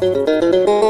Música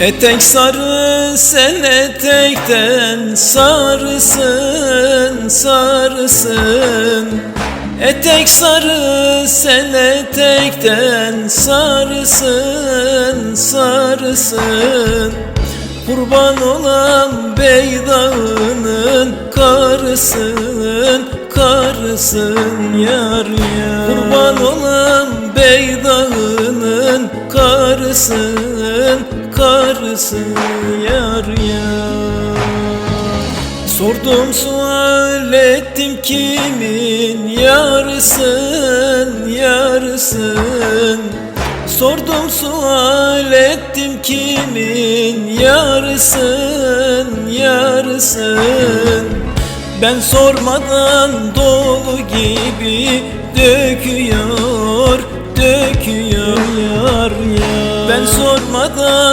Etek sarı sen etekten sarısın sarısın. Etek sarı sen etekten sarısın sarısın. Kurban olan beydağının karısın karısın yar yar. Kurban olan beydağının karısın karısın yar yar. Sordum sual ettim kimin yarısın yarısın? Sordum sual ettim kimin yarısın yarısın? Ben sormadan dolu gibi döküyor döküyor yar yar. Ben sormadan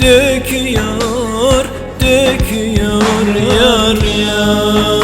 döküyor döküyor yar yar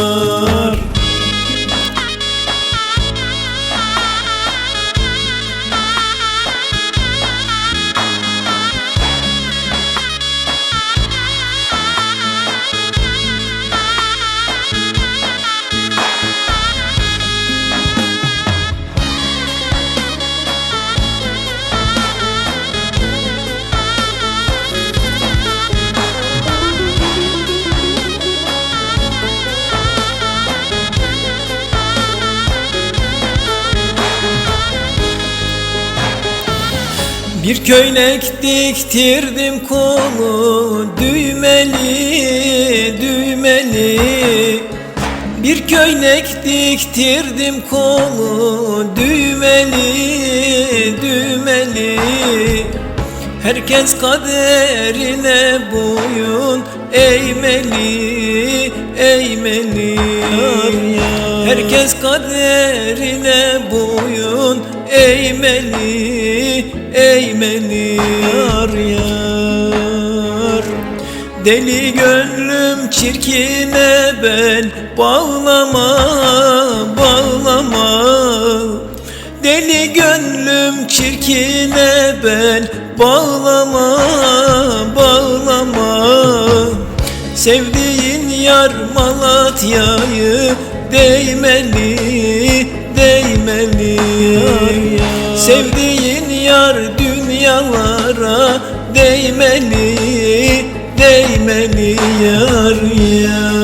Bir köylek diktirdim kolu düğmeli düğmeli. Bir köylek diktirdim kolu düğmeli düğmeli. Herkes kaderine boyun eğmeli eğmeli. Herkes kaderine boyun eğmeli eğmeli yar yar. Deli gönlüm çirkine ben bağlama bağlama. Deli gönlüm çirkine ben bağlama bağlama. Sevdiğin yar Malatya'yı değmeli değmeli. Sevdiğin yar değmeli değmeli yar yar